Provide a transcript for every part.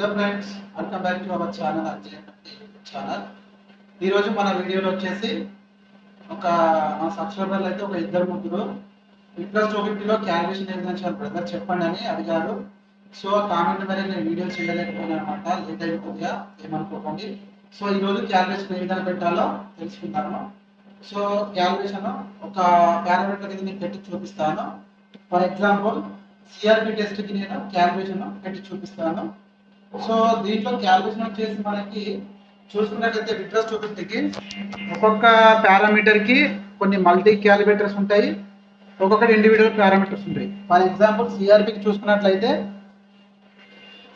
Hello friends. Welcome back to our channel urgent channel. ఈరోజు మన వీడియోలో వచ్చేసి ఒక మా సబ్స్క్రైబర్లు అయితే ఒక ఇద్దరు ముగ్గురు. ప్లస్ టూ క్యాలిక్యులేషన్ ఏ బ్రదర్ చెప్పండి అని అడిగారు. సో కామెంట్ మీద నేను వీడియో చేయలేకపోయాను అనమాట లేట్ అయిపోతుందిగా ఏమనుకోకండి. సో ఈరోజు క్యాలిక్యులేషన్ ఏ విధంగా పెట్టాలో తెలుసుకుంటాను సో క్యాలిక్యులేషన్ ఒక పారామీటర్ కింద నేను పెట్టి చూపిస్తాను. ఫర్ ఎగ్జాంపుల్ సిఆర్పి టెస్ట్కి నేను క్యాలిక్యులేషన్ పెట్టి చూపిస్తాను. సో దీంట్లో క్యాలిక్యులేషన్ వచ్చేసి మనకి చూసుకున్నట్లయితే విట్రస్ టూ ఒక్కొక్క పారామీటర్కి కొన్ని మల్టీ క్యాలిక్యులేటర్స్ ఉంటాయి. ఒక్కొక్కటి ఇండివిజువల్ పారామీటర్స్ ఉంటాయి. ఫర్ ఎగ్జాంపుల్ సిఆర్పికి చూసుకున్నట్లయితే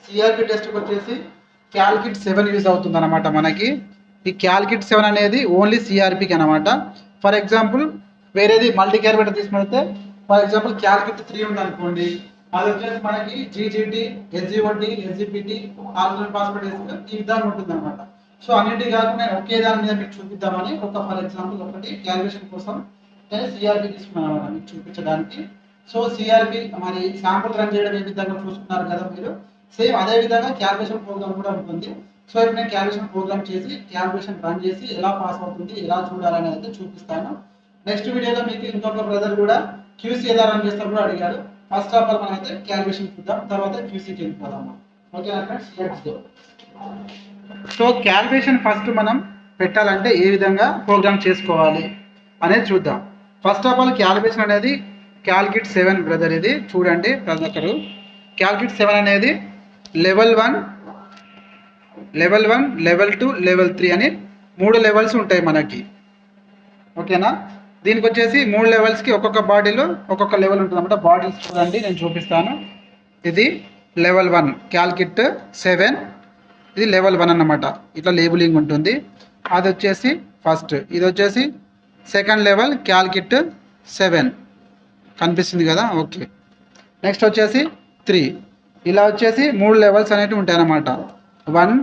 సిఆర్పి టెస్ట్కి వచ్చేసి క్యాల్కిట్ సెవెన్ యూజ్ అవుతుంది అనమాట మనకి. ఈ క్యాల్కిట్ సెవెన్ అనేది ఓన్లీ సిఆర్పికి అనమాట ఫర్ ఎగ్జాంపుల్ వేరేది మల్టీ క్యాలిక్యులేటర్ తీసుకుంటే for example cal kit three ఉంది అనుకోండి అది వచ్చేసి మనకి జీజీటీ ఎస్జిఓటి ఎస్జిపిటి ఆల్టర్నేట్ వేసుకుని ఈ విధానం ఉంటుంది అనమాట సో అన్నిటి కాకుండా నేను ఒకే దాని మీద మీకు చూపిద్దామని ఒక ఫర్ ఎగ్జాంపుల్ ఒకటి క్యాలిక్యులేషన్ కోసం నేను సిఆర్పి తీసుకున్నాను అనమాట మీకు చూపించడానికి. సో సిఆర్పి మరి శాంపుల్ రన్ చేయడం ఏ విధంగా చూసుకున్నారు కదా మీరు? సేమ్ అదే విధంగా క్యాలిక్యులేషన్ ప్రోగ్రామ్ కూడా ఉంటుంది. సో ఇప్పుడు నేను క్యాలిక్యులేషన్ ప్రోగ్రామ్ చేసి క్యాలిక్యులేషన్ రన్ చేసి ఎలా పాస్ అవుతుంది ఎలా చూడాలనేది చూపిస్తాను. నెక్స్ట్ వీడియోలో మీకు ఇంకొక బ్రదర్ కూడా క్యూసీ ఎలా రన్ చేస్తారు కూడా అడిగారు. ఫస్ట్ ఆఫ్ ఆల్ మనం అయితే క్యాలిక్యులేషన్ చూద్దాం. తర్వాత క్యూసీకి వెళ్ళిపోదాం ఓకేనా friends let's go so calculation first మనం పెట్టాలంటే ఏ విధంగా ప్రోగ్రామ్ చేసుకోవాలి అనేది చూద్దాం. ఫస్ట్ ఆఫ్ ఆల్ క్యాలిక్యులేషన్ అనేది క్యాల్కిట్ సెవెన్ బ్రదర్ ఇది. చూడండి ప్రతి ఒక్కరు క్యాల్కిట్ సెవెన్ అనేది level one level one level two level three అని మూడు లెవెల్స్ ఉంటాయి మనకి. ఓకేనా దీనికి వచ్చేసి మూడు లెవెల్స్కి ఒక్కొక్క బాడీలో ఒక్కొక్క లెవెల్ ఉంటుంది అనమాట బాడీస్ చూడండి నేను చూపిస్తాను. ఇది level one cal kit seven ఇది లెవెల్ వన్ అన్నమాట. ఇట్లా లేబులింగ్ ఉంటుంది. అది వచ్చేసి ఫస్ట్ ఇది వచ్చేసి సెకండ్ లెవెల్ క్యాల్కిట్ సెవెన్ కనిపిస్తుంది కదా? ఓకే నెక్స్ట్ వచ్చేసి త్రీ ఇలా వచ్చేసి మూడు లెవెల్స్ అనేవి ఉంటాయన్నమాట. వన్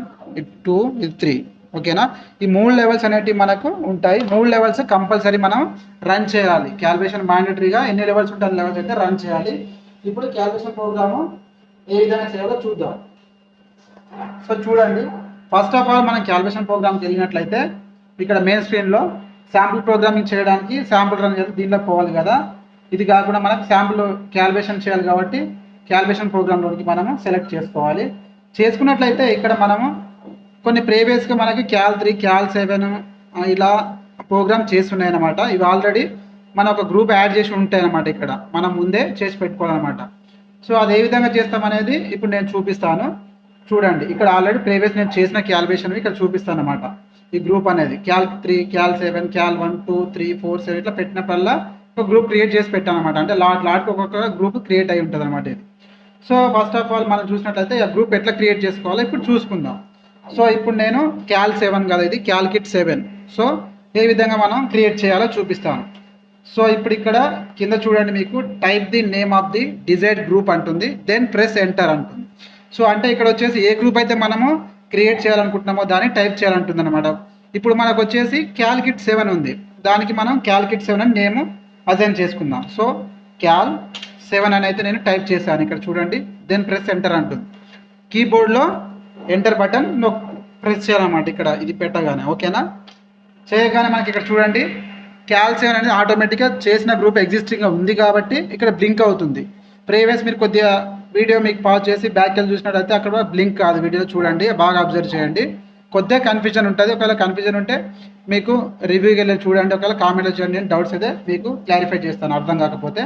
టూ ఇది త్రీ ఓకేనా? ఈ మూడు లెవెల్స్ అనేటివి మనకు ఉంటాయి. మూడు లెవెల్స్ కంపల్సరీ మనం రన్ చేయాలి. క్యాలిక్యులేషన్ మ్యాండటరీగా ఎన్ని లెవెల్స్ ఉంటాయి లెవెల్స్ అయితే రన్ చేయాలి. ఇప్పుడు క్యాలిక్యులేషన్ ప్రోగ్రాము ఏ విధంగా చేయాలో చూద్దాం. సో చూడండి. ఫస్ట్ ఆఫ్ ఆల్ మనం క్యాలిక్యులేషన్ ప్రోగ్రామ్కి వెళ్ళినట్లయితే ఇక్కడ మెయిన్ స్క్రీన్లో శాంపుల్ ప్రోగ్రామింగ్ చేయడానికి శాంపుల్ రన్ చేసి దీంట్లో పోవాలి కదా. ఇది కాకుండా మనకు శాంపుల్ క్యాలిక్యులేషన్ చేయాలి కాబట్టి క్యాలిక్యులేషన్ ప్రోగ్రామ్లోకి మనము సెలెక్ట్ చేసుకోవాలి. చేసుకున్నట్లయితే ఇక్కడ మనము కొన్ని ప్రీవియస్గా మనకి క్యాల్ త్రీ క్యాల్ సెవెన్ ఇలా ప్రోగ్రామ్ చేస్తున్నాయి అనమాట ఇవి ఆల్రెడీ మన ఒక గ్రూప్ యాడ్ చేసి ఉంటాయి అనమాట ఇక్కడ. మనం ముందే చేసి పెట్టుకోవాలన్నమాట. సో అది ఏ విధంగా చేస్తామనేది ఇప్పుడు నేను చూపిస్తాను. చూడండి ఇక్కడ ఆల్రెడీ ప్రీవియస్ నేను చేసిన క్యాల్కులేషన్ ఇక్కడ చూపిస్తాను అనమాట ఈ గ్రూప్ అనేది cal three cal seven cal one two three four seven ఇట్లా పెట్టినప్పుడల్లా ఒక గ్రూప్ క్రియేట్ చేసి పెట్టాను అనమాట అంటే లాట్ లాట్కి ఒక్కొక్క గ్రూప్ క్రియేట్ అయి ఉంటుంది అనమాట ఇది. సో ఫస్ట్ ఆఫ్ ఆల్ మనం చూసినట్లయితే ఆ గ్రూప్ ఎట్లా క్రియేట్ చేసుకోవాలో ఇప్పుడు చూసుకుందాం. సో ఇప్పుడు నేను క్యాల్ సెవెన్ కదా ఇది క్యాల్కిట్ సెవెన్ సో ఏ విధంగా మనం క్రియేట్ చేయాలో చూపిస్తాను. సో ఇప్పుడు ఇక్కడ కింద చూడండి మీకు type the name of the desired group అంటుంది దెన్ ప్రెస్ ఎంటర్ అంటుంది. సో అంటే ఇక్కడ వచ్చేసి ఏ గ్రూప్ అయితే మనము క్రియేట్ చేయాలనుకుంటున్నామో దాన్ని టైప్ చేయాలంటుంది అనమాట ఇప్పుడు మనకు వచ్చేసి క్యాల్కిట్ సెవెన్ ఉంది. దానికి మనం క్యాల్కిట్ సెవెన్ అని నేమ్ అజైన్ చేసుకుందాం. సో క్యాల్ సెవెన్ అని అయితే నేను టైప్ చేశాను ఇక్కడ చూడండి దెన్ ప్రెస్ ఎంటర్ అంటుంది. కీబోర్డ్లో ఎంటర్ బటన్ ప్రెస్ చేయాలన్నమాట ఇక్కడ ఇది పెట్టగానే ఓకేనా? చేయగానే మనకి ఇక్కడ చూడండి క్యాల్సియం అనేది ఆటోమేటిక్గా చేసిన గ్రూప్ ఎగ్జిస్టింగ్గా ఉంది కాబట్టి ఇక్కడ బ్లింక్ అవుతుంది. ప్రీవియస్ మీరు కొద్దిగా వీడియో మీకు పాజ్ చేసి బ్యాక్ వెళ్ళి చూసినట్టయితే అక్కడ బ్లింక్ కాదు వీడియో చూడండి బాగా అబ్జర్వ్ చేయండి. కొద్దిగా కన్ఫ్యూజన్ ఉంటుంది ఒకవేళ కన్ఫ్యూజన్ ఉంటే మీకు రివ్యూకి వెళ్ళి చూడండి ఒకవేళ కామెంట్లో చూడండి డౌట్స్ అయితే మీకు క్లారిఫై చేస్తాను అర్థం కాకపోతే.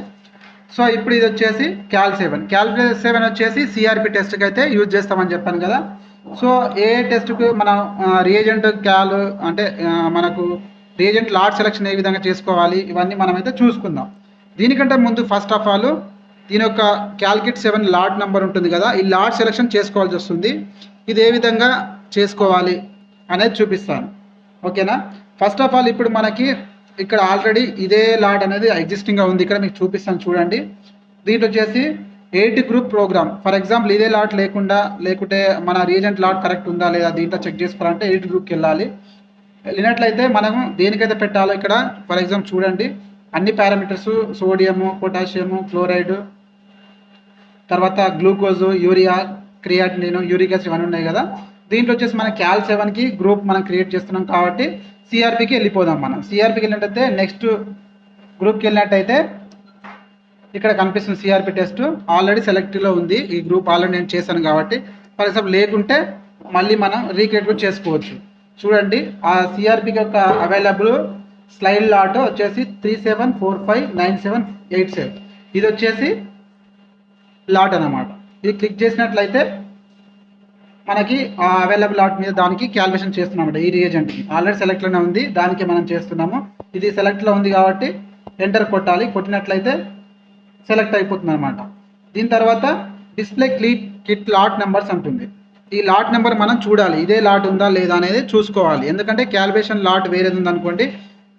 సో ఇప్పుడు ఇది వచ్చేసి క్యాల్ సెవెన్ క్యాల్ సెవెన్ వచ్చేసి సిఆర్పి టెస్ట్కి అయితే యూజ్ చేస్తామని చెప్పాను కదా. సో ఏ టెస్ట్కు మన రియేజెంట్ క్యాల్ అంటే మనకు రియేజెంట్ లాట్ సెలెక్షన్ ఏ విధంగా చేసుకోవాలి ఇవన్నీ మనం అయితే చూసుకుందాం. దీనికంటే ముందు ఫస్ట్ ఆఫ్ ఆల్ దీని యొక్క క్యాల్కిట్ సెవెన్ లాట్ నెంబర్ ఉంటుంది కదా ఈ లాట్ సెలెక్షన్ చేసుకోవాల్సి వస్తుంది. ఇది ఏ విధంగా చేసుకోవాలి అనేది చూపిస్తాను. ఓకేనా? ఫస్ట్ ఆఫ్ ఆల్ ఇప్పుడు మనకి ఇక్కడ ఆల్రెడీ ఇదే లాట్ అనేది ఎగ్జిస్టింగ్గా ఉంది. ఇక్కడ మీకు చూపిస్తాను చూడండి. దీంట్లో వచ్చేసి eight group program. For example ఇదే లాట్ లేకుండా లేకుంటే మన రీజెంట్ లాట్ కరెక్ట్ ఉందా లేదా దీంట్లో చెక్ చేసుకోవాలంటే ఎయిట్ గ్రూప్కి వెళ్ళాలి. వెళ్ళినట్లయితే మనము దేనికైతే పెట్టాలో ఇక్కడ ఫర్ ఎగ్జాంపుల్ చూడండి అన్ని పారామీటర్స్ సోడియము పొటాషియము క్లోరైడ్ తర్వాత glucose urea creatinine uric acid ఇవన్నీ ఉన్నాయి కదా. దీంట్లో వచ్చేసి మన క్యాల్ సెవెన్కి గ్రూప్ మనం క్రియేట్ చేస్తున్నాం కాబట్టి సిఆర్పికి వెళ్ళిపోదాం మనం. సిఆర్పికి వెళ్ళినట్టయితే నెక్స్ట్ గ్రూప్కి వెళ్ళినట్టయితే ఇక్కడ కనిపిస్తుంది సిఆర్పి టెస్ట్ ఆల్రెడీ సెలెక్ట్లో ఉంది. ఈ గ్రూప్ ఆల్రెడీ నేను చేశాను కాబట్టి ఫర్ ఎగ్జాంపుల్ లేకుంటే మళ్ళీ మనం రీక్రియేట్ కూడా చేసుకోవచ్చు. చూడండి ఆ సిఆర్పికి యొక్క అవైలబుల్ స్లైడ్ లాట్ వచ్చేసి three seven four five nine seven eight seven ఇది వచ్చేసి లాట్ అనమాట ఇది క్లిక్ చేసినట్లయితే మనకి ఆ అవైలబుల్ లాట్ మీద దానికి క్యాల్కులేషన్ చేస్తున్నాం ఈ రియేజెంట్కి ఆల్రెడీ సెలెక్ట్లోనే ఉంది. దానికి మనం చేస్తున్నాము. ఇది సెలెక్ట్లో ఉంది కాబట్టి ఎంటర్ కొట్టాలి. కొట్టినట్లయితే సెలెక్ట్ అయిపోతుంది అనమాట దీని తర్వాత display click kit lot numbers అంటుంది. ఈ లాట్ నెంబర్ మనం చూడాలి. ఇదే లాట్ ఉందా లేదా అనేది చూసుకోవాలి. ఎందుకంటే క్యాలిబ్రేషన్ లాట్ వేరేది ఉందనుకోండి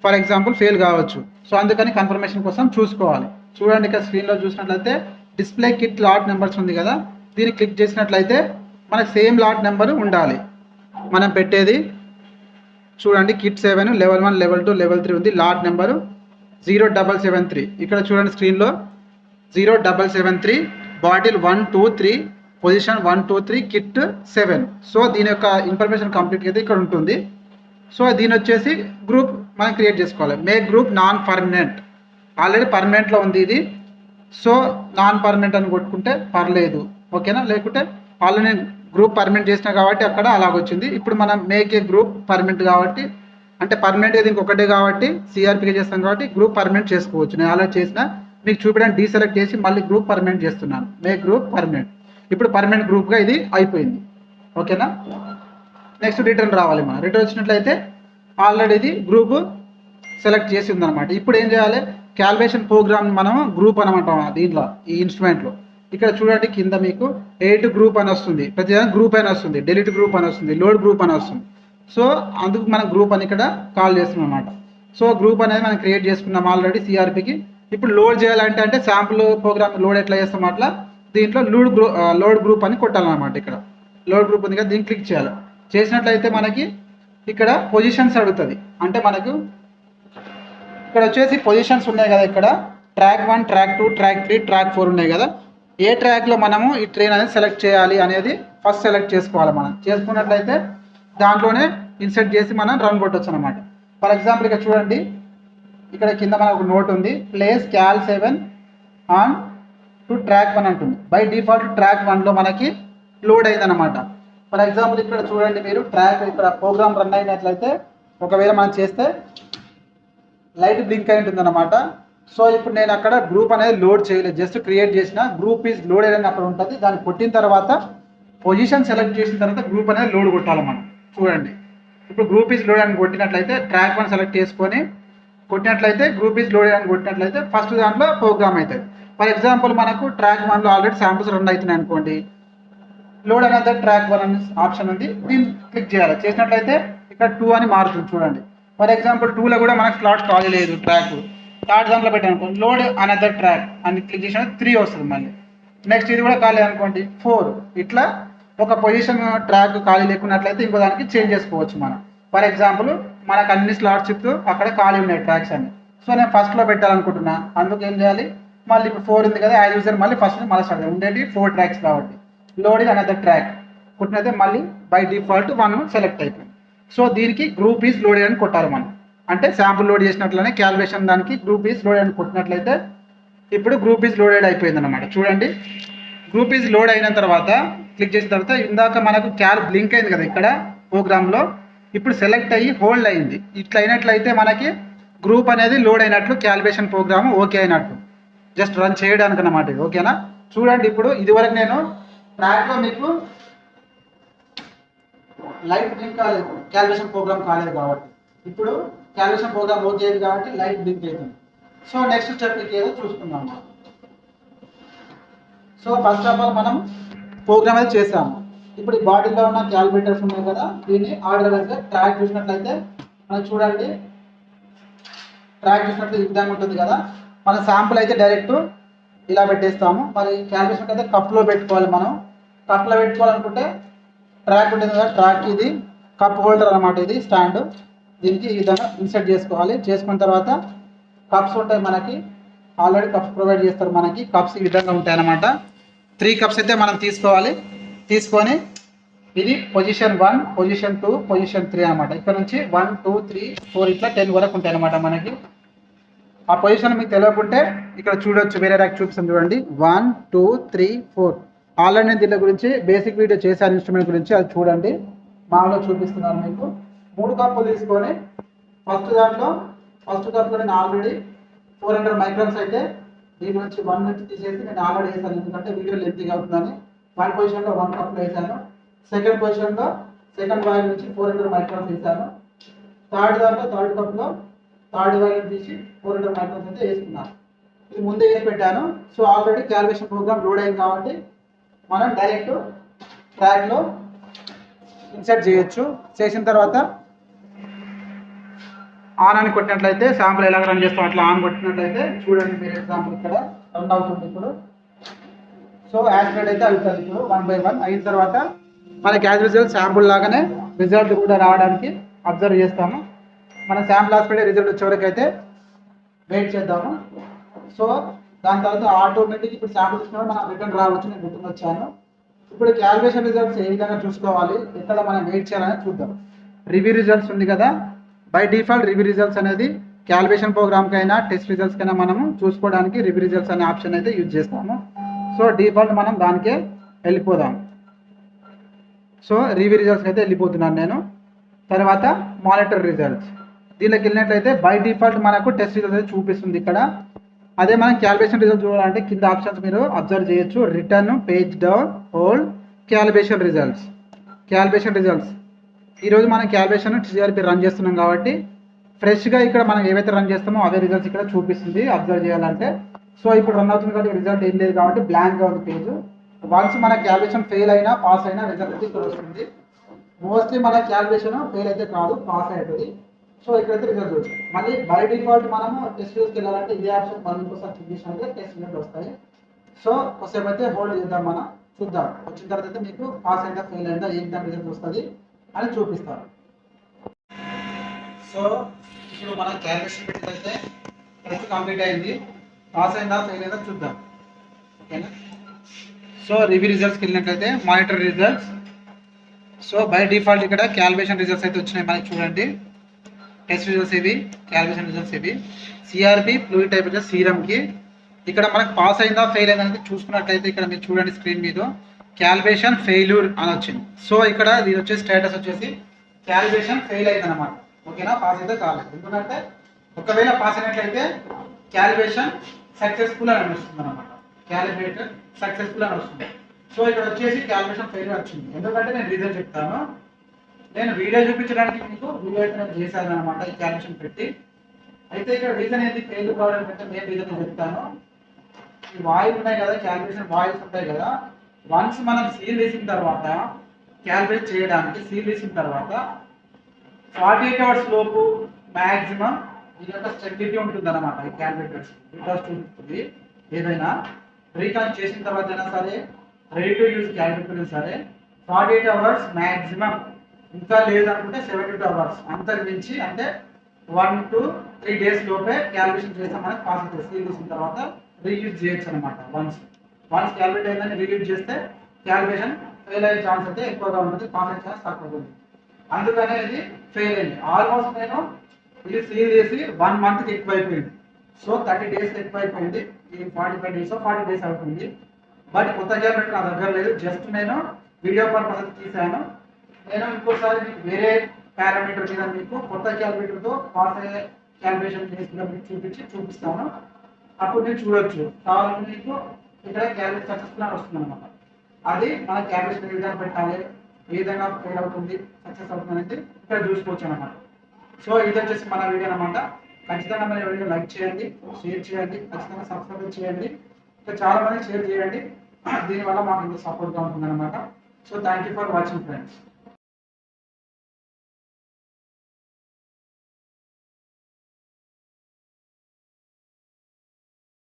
ఫర్ ఎగ్జాంపుల్ ఫెయిల్ కావచ్చు. సో అందుకని కన్ఫర్మేషన్ కోసం చూసుకోవాలి. చూడండి ఇక్కడ స్క్రీన్లో చూసినట్లయితే డిస్ప్లే కిట్ లాట్ నెంబర్స్ ఉంది కదా. దీన్ని క్లిక్ చేసినట్లయితే మనకు సేమ్ లాట్ నెంబర్ ఉండాలి. మనం పెట్టేది చూడండి kit seven level one level two level three ఉంది. Lot number zero double seven three. ఇక్కడ చూడండి స్క్రీన్లో zero double seven three bottle one two three position one two three kit seven. So దీని యొక్క ఇన్ఫర్మేషన్ కంప్లీట్ అయితే ఇక్కడ ఉంటుంది. So దీని వచ్చేసి గ్రూప్ మనం క్రియేట్ చేసుకోవాలి. Make group non permanent. Already పర్మనెంట్లో ఉంది ఇది. సో నాన్ పర్మనెంట్ అని కొట్టుకుంటే పర్లేదు. ఓకేనా? లేకుంటే ఆల్రెడీ గ్రూప్ పర్మనెంట్ చేసిన కాబట్టి అక్కడ అలాగొచ్చింది. ఇప్పుడు మనం మేక్ ఏ గ్రూప్ పర్మనెంట్ కాబట్టి అంటే పర్మనెంట్ ఇది ఇంకొకటే కాబట్టి సిఆర్పీగా చేస్తాం కాబట్టి గ్రూప్ పర్మనెంట్ చేసుకోవచ్చు. నేను ఆల్రెడీ చేసిన మీకు చూపించడానికి డీసెలెక్ట్ చేసి మళ్ళీ గ్రూప్ పర్మనెంట్ చేస్తున్నాను. మే గ్రూప్ పర్మనెంట్ ఇప్పుడు పర్మనెంట్ గ్రూప్గా ఇది అయిపోయింది. ఓకేనా నెక్స్ట్ రిటర్న్ రావాలి మనం. రిటర్న్ వచ్చినట్లయితే ఆల్రెడీ ఇది గ్రూప్ సెలెక్ట్ చేసి ఉందన్నమాట. ఇప్పుడు ఏం చేయాలి? క్యాల్కులేషన్ ప్రోగ్రామ్ మనం గ్రూప్ అనమాట దీంట్లో ఈ ఇన్స్ట్రుమెంట్లో ఇక్కడ చూడండి కింద మీకు ఎయిట్ గ్రూప్ అని వస్తుంది. ప్రతి గ్రూప్ అని వస్తుంది. డెలిట్ గ్రూప్ అని వస్తుంది. లోడ్ గ్రూప్ అని వస్తుంది. సో అందుకు మనం గ్రూప్ అని ఇక్కడ కాల్ చేస్తున్నాం అనమాట సో గ్రూప్ అనేది మనం క్రియేట్ చేసుకున్నాం ఆల్రెడీ సిఆర్పికి ఇప్పుడు లోడ్ చేయాలంటే అంటే శాంపుల్ ప్రోగ్రామ్ లోడ్ ఎట్లా చేస్తాం అట్లా? దీంట్లో లోడ్ గ్రూ లోడ్ గ్రూప్ అని కొట్టాలన్నమాట ఇక్కడ. లోడ్ గ్రూప్ ఉంది కదా దీన్ని క్లిక్ చేయాలి. చేసినట్లయితే మనకి ఇక్కడ పొజిషన్స్ అడుగుతుంది. అంటే మనకు ఇక్కడ వచ్చేసి పొజిషన్స్ ఉన్నాయి కదా ఇక్కడ. Track one track two track three track four ఉన్నాయి కదా. ఏ ట్రాక్లో మనము ఈ ట్రైన్ అనేది సెలెక్ట్ చేయాలి అనేది ఫస్ట్ సెలెక్ట్ చేసుకోవాలి మనం. చేసుకున్నట్లయితే దాంట్లోనే ఇన్సెట్ చేసి మనం రన్ కొట్టచ్చు అనమాట ఫర్ ఎగ్జాంపుల్ ఇక్కడ చూడండి ఇక్కడ కింద మనకు ఒక నోట్ ఉంది place cal seven on to track one అంటుంది. బై డిఫాల్ట్ ట్రాక్ వన్లో మనకి లోడ్ అయిందనమాట ఫర్ ఎగ్జాంపుల్ ఇక్కడ చూడండి మీరు ట్రాక్ ఇక్కడ ప్రోగ్రామ్ రన్ అయినట్లయితే ఒకవేళ మనం చేస్తే లైట్ బ్లింక్ అయి ఉంటుంది అనమాట సో ఇప్పుడు నేను అక్కడ గ్రూప్ అనేది లోడ్ చేయలేదు. జస్ట్ క్రియేట్ చేసిన గ్రూప్ ఈజ్ లోడ్ అని అక్కడ ఉంటుంది. దాన్ని కొట్టిన తర్వాత పొజిషన్ సెలెక్ట్ చేసిన తర్వాత గ్రూప్ అనేది లోడ్ కొట్టాలి మనం చూడండి. ఇప్పుడు గ్రూప్ ఈజ్ లోడ్ అని కొట్టినట్లయితే ట్రాక్ వన్ సెలెక్ట్ చేసుకొని కొట్టినట్లయితే గ్రూప్ ఈజ్ లోడెడ్ అని కొట్టినట్లయితే ఫస్ట్ దాంట్లో ప్రోగ్రామ్ అవుతుంది. ఫర్ ఎగ్జాంపుల్ మనకు ట్రాక్ వన్లో ఆల్రెడీ శాంపుల్స్ రన్ అవుతున్నాయి అనుకోండి. లోడ్ అనేది ట్రాక్ వన్ అనే ఆప్షన్ ఉంది. దీన్ని క్లిక్ చేయాలి. చేసినట్లయితే ఇక్కడ టూ అని మారుతుంది చూడండి. ఫర్ ఎగ్జాంపుల్ టూలో కూడా మనకు స్లాట్ ఖాళీ లేదు ట్రాక్ థర్డ్ దాంట్లో పెట్టాను లోడ్ అనదర్ ట్రాక్ అని క్లిక్ చేసిన త్రీ వస్తుంది మళ్ళీ. నెక్స్ట్ ఇది కూడా ఖాళీ అనుకోండి. ఫోర్ ఇట్లా ఒక పొజిషన్ ట్రాక్ ఖాళీ లేకున్నట్లయితే ఇంకో దానికి చేంజ్ చేసుకోవచ్చు మనం. ఫర్ ఎగ్జాంపుల్ మనకు అన్ని స్లాట్స్ చెప్తూ అక్కడ ఖాళీ ఉన్నాయి ట్రాక్స్ అన్ని. సో నేను ఫస్ట్లో పెట్టాలనుకుంటున్నా. అందుకు ఏం చేయాలి? మళ్ళీ ఇప్పుడు ఫోర్ ఉంది కదా యాజ్ యూజర్ మళ్ళీ ఫస్ట్ మళ్ళీ స్టార్ట్ ఉండేది ఫోర్ ట్రాక్స్ కాబట్టి. లోడింగ్ ఇన్ అనదర్ ట్రాక్ కొట్టినైతే మళ్ళీ బై డిఫాల్ట్ వన్ సెలెక్ట్ అయిపోయింది. సో దీనికి గ్రూప్ ఈజ్ లోడెడ్ అని కొట్టాలి మనం. అంటే శాంపుల్ లోడ్ చేసినట్లనే క్యాలిక్యులేషన్ దానికి గ్రూప్ ఈజ్ లోడ్ అని కొట్టినట్లయితే ఇప్పుడు గ్రూప్ ఈజ్ లోడెడ్ అయిపోయింది అనమాట చూడండి. గ్రూప్ ఈజ్ లోడ్ అయిన తర్వాత క్లిక్ చేసిన తర్వాత ఇందాక మనకు క్యాల్ బ్లింక్ అయింది కదా ఇక్కడ ప్రోగ్రాంలో ఇప్పుడు సెలెక్ట్ అయ్యి హోల్డ్ అయింది. ఇట్లా అయినట్లయితే మనకి గ్రూప్ అనేది లోడ్ అయినట్లు క్యాలిబ్రేషన్ ప్రోగ్రామ్ ఓకే అయినట్లు జస్ట్ రన్ చేయడానికి అన్నమాట ఓకేనా? చూడండి ఇప్పుడు ఇదివరకు నేను ట్రాక్లో మీకు లైట్ బ్లింక్ కాలేదు క్యాలిబ్రేషన్ ప్రోగ్రామ్ కాలేదు కాబట్టి. ఇప్పుడు క్యాలిబ్రేషన్ ప్రోగ్రామ్ ఓకే అయింది కాబట్టి లైట్ బ్లింక్ అవుతుంది. సో నెక్స్ట్ స్టెప్కి ఏదో చూసుకుందాం. సో ఫస్ట్ ఆఫ్ ఆల్ మనం ప్రోగ్రామ్ అయితే చేసాము. ఇప్పుడు ఈ బాడీలో ఉన్న క్యాలిబ్రేటర్స్ ఉన్నాయి కదా దీన్ని ఆర్డర్ అయితే ట్రాక్ చూసినట్లయితే మనం చూడండి. ట్రాక్ చూసినట్లయితే ఈ విధంగా ఉంటుంది కదా. మన శాంపుల్ అయితే డైరెక్ట్ ఇలా పెట్టేస్తాము. మరి క్యాలిబ్రేషన్ అయితే కప్లో పెట్టుకోవాలి మనం. కప్లో పెట్టుకోవాలనుకుంటే ట్రాక్ ఉంటుంది కదా ట్రాక్ ఇది. కప్ హోల్డర్ అన్నమాట ఇది స్టాండ్ దీనికి ఈ విధంగా ఇన్సర్ట్ చేసుకోవాలి. చేసుకున్న తర్వాత కప్స్ ఉంటాయి మనకి. ఆల్రెడీ కప్స్ ప్రొవైడ్ చేస్తారు మనకి. కప్స్ ఈ విధంగా ఉంటాయి అన్నమాట త్రీ కప్స్ అయితే మనం తీసుకోవాలి. తీసుకొని ఇది position one position two position three అనమాట ఇక్కడ నుంచి వన్ టూ త్రీ ఫోర్ ఇట్లా టెన్ వరకు ఉంటాయి అనమాట మనకి. ఆ పొజిషన్ మీకు తెలియకుంటే ఇక్కడ చూడొచ్చు వేరే ర్యాక్ చూపిస్తాను చూడండి. One two three four already నేను దీని గురించి బేసిక్ వీడియో చేశాను ఇన్స్ట్రుమెంట్ గురించి అది చూడండి. మామూలుగా చూపిస్తున్నాను మీకు. మూడు కప్పులు తీసుకొని ఫస్ట్ దాంట్లో ఫస్ట్ కప్లో నేను ఆల్రెడీ ఫోర్ హండ్రెడ్ మైక్రాన్స్ అయితే దీని నుంచి వన్ నుంచి తీసేసి నేను ఆల్రెడీ వేసాను ఎందుకంటే వీడియో లెంతీగా అవుతుందని వన్ పొజిషన్లో వన్ కప్లో వేసాను సెకండ్ పొజిషన్లో సెకండ్ వాయిల్ నుంచి ఫోర్ హండ్రెడ్ మైక్రాన్స్ వేసాను థర్డ్ దాంట్లో థర్డ్ కప్లో థర్డ్ వాయిల్ తీసి ఫోర్ హండ్రెడ్ మైక్రాన్స్ అయితే వేసుకున్నాను. ఇది ముందే వేసి పెట్టాను. So already calculation program load అయింది కాబట్టి మనం డైరెక్ట్ ట్రాక్లో ఇన్సర్ట్ చేయొచ్చు. చేసిన తర్వాత ఆన్ అని కొట్టినట్లయితే శాంపుల్ ఎలా రన్ చేస్తాం అట్లా ఆన్ కొట్టినట్లయితే చూడండి మీరు ఎగ్జాంపుల్ ఇక్కడ రన్ అవుతుంది ఇప్పుడు. సో యాక్సిడెంట్ అయితే అవుతుంది ఇప్పుడు వన్ బై వన్ అయిన తర్వాత మనకి యాజ్ యూజువల్ శాంపుల్ లాగానే రిజల్ట్ కూడా రావడానికి అబ్జర్వ్ చేస్తాము. మన శాంపుల్ హాస్పిటల్ రిజల్ట్ వచ్చే వరకు అయితే వెయిట్ చేద్దాము. సో దాని తర్వాత ఆటోమేటిక్ ఇప్పుడు శాంపుల్ తీసుకుని మనం రిటర్న్ రావచ్చు నేను రిటర్న్ వచ్చాను ఇప్పుడు క్యాలిక్యులేషన్ రిజల్ట్స్ ఏ విధంగా చూసుకోవాలి ఎక్కడ మనం వెయిట్ చేయాలని చూద్దాం. రివ్యూ రిజల్ట్స్ ఉంది కదా బై డిఫాల్ట్ రివ్యూ రిజల్ట్స్ అనేది క్యాలిక్యులేషన్ ప్రోగ్రామ్కైనా అయినా టెస్ట్ రిజల్ట్స్కైనా మనము చూసుకోవడానికి రివ్యూ రిజల్ట్స్ అనే ఆప్షన్ అయితే యూజ్ చేస్తాము. సో డిఫాల్ట్ మనం దానికే వెళ్ళిపోదాం. సో రివ్యూ రిజల్ట్స్కి అయితే వెళ్ళిపోతున్నాను నేను. తర్వాత మానిటర్ రిజల్ట్స్ దీనిలోకి వెళ్ళినట్లయితే బై డిఫాల్ట్ మనకు టెస్ట్ రిజల్ట్ అయితే చూపిస్తుంది ఇక్కడ. అదే మనం క్యాలిబ్రేషన్ రిజల్ట్ చూడాలంటే కింద ఆప్షన్స్ మీరు అబ్జర్వ్ చేయొచ్చు. Return page down hold calibration results calibration results ఈరోజు మనం క్యాలిబ్రేషన్ టీఆర్పి రన్ చేస్తున్నాం కాబట్టి ఫ్రెష్గా ఇక్కడ మనం ఏవైతే రన్ చేస్తామో అదే రిజల్ట్స్ ఇక్కడ చూపిస్తుంది. అబ్జర్వ్ చేయాలంటే. సో ఇప్పుడు రన్ అవుతుంది కాబట్టి రిజల్ట్ ఏం లేదు కాబట్టి బ్లాంక్గా ఉంది పేజ్ వన్స్ మన క్యాల్కులేషన్ ఫెయిల్ అయినా పాస్ అయినా రిజల్ట్ అయితే ఇక్కడ వస్తుంది. మోస్ట్లీ మన క్యాల్కులేషన్ ఫెయిల్ అయితే కాదు పాస్ అవుతుంది సో ఇక్కడైతే రిజల్ట్ వచ్చాయి మళ్ళీ బై డిఫాల్ట్ మనము టెస్ట్ యూస్కి వెళ్ళాలంటే ఇదే ఆప్షన్ మనం ఇంకోసారి చెక్ చేసినట్టే టెస్ట్ రిజల్ట్ వస్తాయి. సో కొద్దిసేపు అయితే హోల్డ్ చేద్దాం మనం. చూద్దాం. వచ్చిన తర్వాత అయితే మీకు పాస్ అయిందా ఫెయిల్ అయిందా ఏంటంటే రిజల్ట్ వస్తుంది అని చూపిస్తారు సో ఇప్పుడు మన క్యాల్కులేషన్ అయితే టెస్ట్ కంప్లీట్ అయింది. పాస్ అయిందా ఫెయిల్ అయిందా చూద్దాం. ఓకేనా? సో రివ్యూ రిజల్ట్స్కి వెళ్ళినట్లయితే monitor results so by default ఇక్కడ క్యాలిబ్రేషన్ రిజల్ట్స్ అయితే వచ్చినాయి మనకి చూడండి. టెస్ట్ రిజల్ట్స్ ఇవి క్యాలిబ్రేషన్ రిజల్ట్స్ ఇవి సిఆర్పి ఫ్లూయిడ్ టైప్ సీరమ్కి ఇక్కడ మనకు పాస్ అయిందా ఫెయిల్ అయిందా అనేది చూసుకున్నట్లయితే ఇక్కడ మీరు చూడండి స్క్రీన్ మీద. క్యాలిబ్రేషన్ ఫెయిల్యూర్ అని వచ్చింది. సో ఇక్కడ దీని వచ్చే స్టేటస్ వచ్చేసి క్యాలిబ్రేషన్ ఫెయిల్ అయింది అనమాట ఓకేనా? పాస్ అయితే కాలేదు. ఎందుకంటే ఒకవేళ పాస్ అయినట్లయితే క్యాలిబ్రేషన్ సక్సెస్ఫుల్ అని వస్తుంది అనమాట క్యాలిబ్రేటర్ సక్సెస్ఫుల్ అని వస్తుంది. సో ఇక్కడ వచ్చేసి క్యాలిబ్రేషన్ ఫెయిల్ వచ్చింది. ఎందుకంటే నేను రీజన్ చెప్తాను. నేను వీడియో చూపించడానికి మీకు వీడియో అయితే నేను చేశాను అనమాట ఈ క్యాలిక్యులేషన్ పెట్టి. అయితే ఇక్కడ రీజన్ ఏంటి ఫెయిల్ కావడానికి అంటే నేను రీజన్ చెప్తాను. ఈ వాయిల్ ఉన్నాయి కదా క్యాలిక్యులేషన్ వాయిల్స్ ఉంటాయి కదా. వన్స్ మనం సీల్ వేసిన తర్వాత క్యాలిక్యులేట్ చేయడానికి సీల్ వేసిన తర్వాత ఫార్టీ ఎయిట్ అవర్స్ లోపు మ్యాక్సిమం దీని యొక్క స్టెబిలిటీ ఉంటుంది అనమాట ఈ క్యాల్కులేటర్స్ ఇంట్రెస్ట్ ఉంటుంది. ఏదైనా రీకాన్ చేసిన తర్వాత అయినా సరే రెడీ టు యూస్ క్యాల్కులేటర్ సరే ఫార్టీ ఎయిట్ అవర్స్ మ్యాక్సిమం ఇంకా లేదనుకుంటే సెవెంటీ టూ అవర్స్ అంతకు మించి అంటే వన్ టు త్రీ డేస్ లోపే క్యాలిక్యులేషన్ చేస్తామని పాస్ అవుతుంది సీల్ తర్వాత రీయూజ్ చేయొచ్చు అనమాట వన్స్ వన్స్ క్యాల్కులేట్ అయిందని రీయూజ్ చేస్తే క్యాలిక్యులేషన్ ఫెయిల్ అయ్యే ఛాన్స్ అయితే ఎక్కువగా ఉంటుంది పాస్ అయ్యే ఛాన్స్ తక్కువ ఉంటుంది. అందుకనే ఇది ఫెయిల్ అయింది. ఆల్మోస్ట్ నేను ఇది సీల్ చేసి వన్ మంత్కి ఎక్కువ అయిపోయింది సో థర్టీ డేస్ ఎక్కువ అయిపోయింది ఇది forty five days forty days అవుతుంది. బట్ కొత్త క్యాలిక్యులేటర్ నా దగ్గర లేదు. జస్ట్ నేను వీడియో పర్పస్ తీసాను నేను ఇంకోసారి మీకు వేరే పారామీటర్ మీద మీకు కొత్త క్యాలిక్యులేటర్తో పాస్ అయ్యే క్యాలిక్యులేషన్ చేసినప్పుడు మీకు చూపించి చూపిస్తాను. అప్పుడు నేను చూడొచ్చు. కావాలంటే మీకు ఇక్కడ క్యాలిక్యులేట్ సక్సెస్ఫుల్ అని వస్తుంది అనమాట అది మన క్యాలిక్యులేషన్ ఏ విధంగా పెట్టాలి. ఏ విధంగా ఫెయిల్ అవుతుంది సక్సెస్ అవుతుంది అనేది ఇక్కడ చూసుకోవచ్చు అనమాట సో ఇది వచ్చేసి మన వీడియో అనమాట ఖచ్చితంగా మన వీడియో లైక్ చేయండి షేర్ చేయండి ఖచ్చితంగా సబ్స్క్రైబ్ చేయండి. ఇంకా చాలా మంది షేర్ చేయండి. దీనివల్ల మాకు ఇంత సపోర్ట్గా ఉంటుంది అనమాట so thank you for watching friends